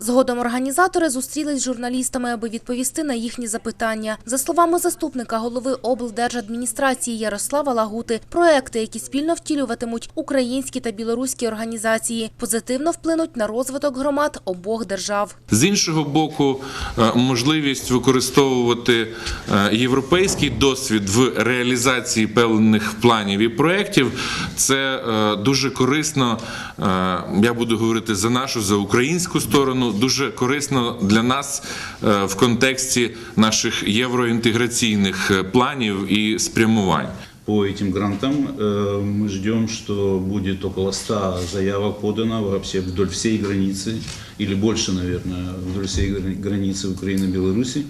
Згодом організатори зустрілись з журналістами, аби відповісти на їхні запитання. За словами заступника голови облдержадміністрації Ярослава Лагути, проекти, які спільно втілюватимуть українські та білоруські організації, позитивно вплинуть на розвиток громад обох держав. З іншого боку, е, можливість використовувати е, європейський досвід в реалізації певних планів і проєктів – це е, дуже корисно. Я буду говорити за нашу, за українську сторону. Дуже корисно для нас е, в контексті наших євроінтеграційних е, планів і спрямувань. По этим грантам э, мы ждем, что будет около 100 заявок подано вообще вдоль всей границы, или больше, наверное, вдоль всей грани- границы Украины и Беларуси.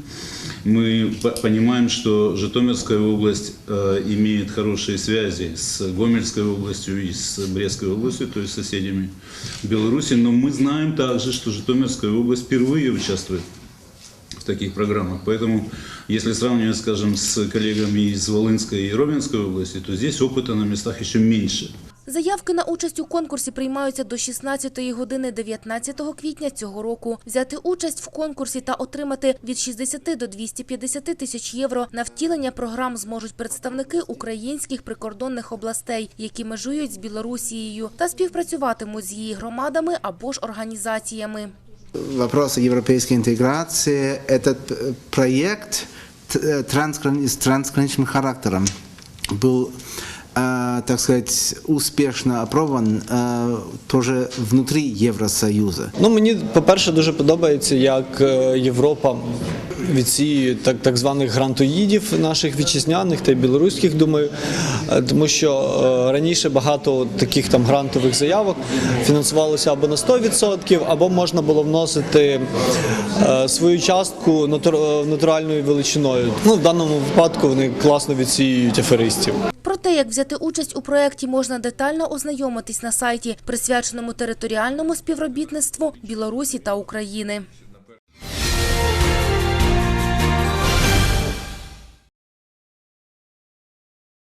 Мы по- понимаем, что Житомирская область э, имеет хорошие связи с Гомельской областью и с Брестской областью, то есть соседями Беларуси, но мы знаем также, что Житомирская область впервые участвует в таких программах. Поэтому, если сравнивать, скажем, с коллегами из Волынской и Ровенской области, то здесь опыта на местах еще меньше. Заявки на участь у конкурсі приймаються до 16 години 19 квітня цього року. Взяти участь в конкурсі та отримати від 60 до 250 тисяч євро на втілення програм зможуть представники українських прикордонних областей, які межують з Білорусією, та співпрацюватимуть з її громадами або ж організаціями. вопросы европейской интеграции. Этот э, проект т- э, трансграни- с трансграничным характером был, э, так сказать, успешно опробован э, тоже внутри Евросоюза. Ну мені, по-перше, дуже подобається, як е, Європа відсіює так, так званих грантоїдів наших вітчизняних та й білоруських, думаю, Е, тому що е, раніше багато таких там грантових заявок фінансувалося або на 100%, або можна було вносити е, свою частку натур- натуральною величиною. Ну в даному випадку вони класно відсіюють аферистів. Про те, як взяти участь у проєкті, можна детально ознайомитись на сайті, присвяченому територіальному співробітництву Білорусі та України.